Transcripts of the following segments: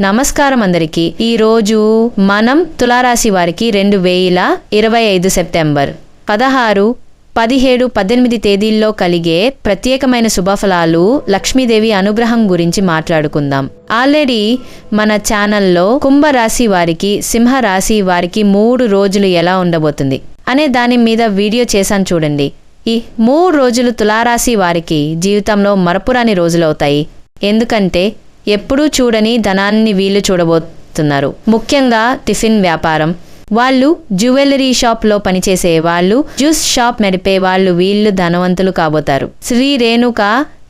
నమస్కారం అందరికీ ఈరోజు మనం తులారాశి వారికి రెండు వేల ఇరవై ఐదు సెప్టెంబర్ పదహారు పదిహేడు పద్దెనిమిది తేదీల్లో కలిగే ప్రత్యేకమైన శుభఫలాలు లక్ష్మీదేవి అనుగ్రహం గురించి మాట్లాడుకుందాం. ఆల్రెడీ మన ఛానల్లో కుంభరాశి వారికి సింహరాశి వారికి మూడు రోజులు ఎలా ఉండబోతుంది అనే దాని మీద వీడియో చేశాను చూడండి. ఈ మూడు రోజులు తులారాశి వారికి జీవితంలో మరపురాని రోజులవుతాయి. ఎందుకంటే ఎప్పుడూ చూడని ధనాన్ని వీళ్ళు చూడబోతున్నారు. ముఖ్యంగా టిఫిన్ వ్యాపారం. వాళ్ళు జ్యువెలరీ షాప్లో పనిచేసే వాళ్ళు జ్యూస్ షాప్ నడిపే వాళ్ళు వీళ్ళు ధనవంతులు కాబోతారు. శ్రీ రేణుక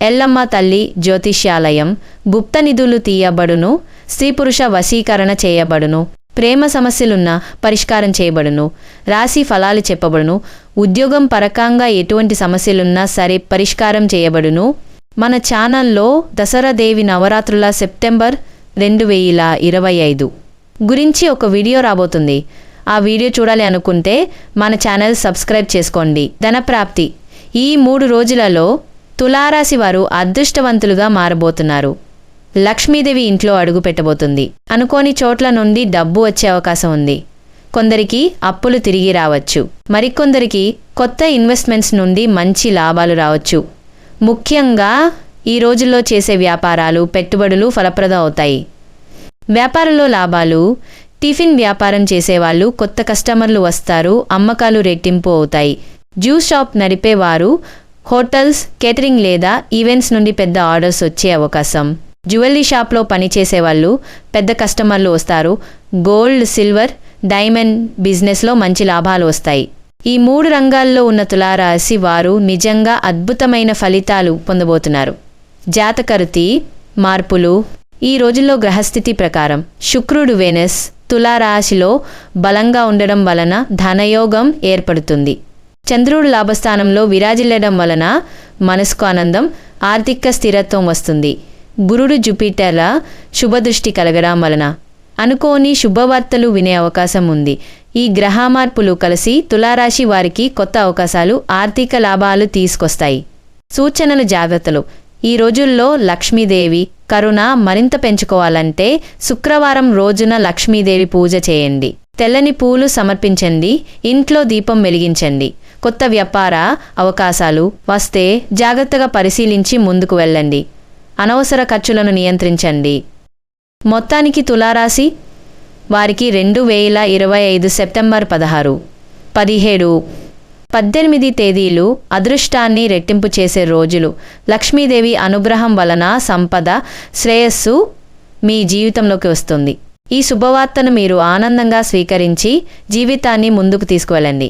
ఎల్లమ్మ తల్లి జ్యోతిష్యాలయం గుప్త నిధులు తీయబడును స్త్రీ పురుష వశీకరణ చేయబడును ప్రేమ సమస్యలున్న పరిష్కారం చేయబడును రాశి ఫలాలు చెప్పబడును ఉద్యోగం పరకంగా ఎటువంటి సమస్యలున్నా సరే పరిష్కారం చేయబడును మన ఛానల్లో దసరా దేవి నవరాత్రుల సెప్టెంబర్ రెండు వేల ఇరవై ఐదు గురించి ఒక వీడియో రాబోతుంది. ఆ వీడియో చూడాలి అనుకుంటే మన ఛానల్ సబ్స్క్రైబ్ చేసుకోండి. ధనప్రాప్తి. ఈ మూడు రోజులలో తులారాశి వారు అదృష్టవంతులుగా మారబోతున్నారు. లక్ష్మీదేవి ఇంట్లో అడుగు పెట్టబోతుంది. అనుకోని చోట్ల నుండి డబ్బు వచ్చే అవకాశం ఉంది. కొందరికి అప్పులు తిరిగి రావచ్చు. మరికొందరికి కొత్త ఇన్వెస్ట్మెంట్స్ నుండి మంచి లాభాలు రావచ్చు. ముఖ్యంగా ఈ రోజుల్లో చేసే వ్యాపారాలు పెట్టుబడులు ఫలప్రదం అవుతాయి. వ్యాపారంలో లాభాలు టిఫిన్ వ్యాపారం చేసేవాళ్ళు కొత్త కస్టమర్లు వస్తారు అమ్మకాలు రెట్టింపు అవుతాయి. జ్యూస్ షాప్ నడిపేవారు హోటల్స్ కేటరింగ్ లేదా ఈవెంట్స్ నుండి పెద్ద ఆర్డర్స్ వచ్చే అవకాశం. జ్యువెలరీ షాప్లో పనిచేసేవాళ్ళు పెద్ద కస్టమర్లు వస్తారు. గోల్డ్ సిల్వర్ డైమండ్ బిజినెస్లో మంచి లాభాలు వస్తాయి. ఈ మూడు రంగాల్లో ఉన్న తులారాశి వారు నిజంగా అద్భుతమైన ఫలితాలు పొందబోతున్నారు. జాతకరుతి మార్పులు ఈ రోజుల్లో గ్రహస్థితి ప్రకారం శుక్రుడు వెనస్ తులారాశిలో బలంగా ఉండడం వలన ధనయోగం ఏర్పడుతుంది. చంద్రుడు లాభస్థానంలో విరాజిల్లడం వలన మనసుకు ఆనందం ఆర్థిక స్థిరత్వం వస్తుంది. గురుడు జుపిటర్ల శుభదృష్టి కలగడం వలన అనుకోని శుభవార్తలు వినే అవకాశం ఉంది. ఈ గ్రహ మార్పులు కలిసి తులారాశి వారికి కొత్త అవకాశాలు ఆర్థిక లాభాలు తీసుకొస్తాయి. సూచనలు జాగ్రత్తలు. ఈ రోజుల్లో లక్ష్మీదేవి కరుణ మరింత పెంచుకోవాలంటే శుక్రవారం రోజున లక్ష్మీదేవి పూజ చేయండి. తెల్లని పూలు సమర్పించండి ఇంట్లో దీపం వెలిగించండి. కొత్త వ్యాపార అవకాశాలు వస్తే జాగ్రత్తగా పరిశీలించి ముందుకు వెళ్ళండి. అనవసర ఖర్చులను నియంత్రించండి. మొత్తానికి తులారాశి వారికి రెండు వేల ఇరవై ఐదు సెప్టెంబర్ పదహారు. పదిహేడు. పద్దెనిమిది తేదీలు అదృష్టాన్ని రెట్టింపు చేసే రోజులు. లక్ష్మీదేవి అనుగ్రహం వలన సంపద శ్రేయస్సు మీ జీవితంలోకి వస్తుంది. ఈ శుభవార్తను మీరు ఆనందంగా స్వీకరించి జీవితాన్ని ముందుకు తీసుకువెళ్ళండి.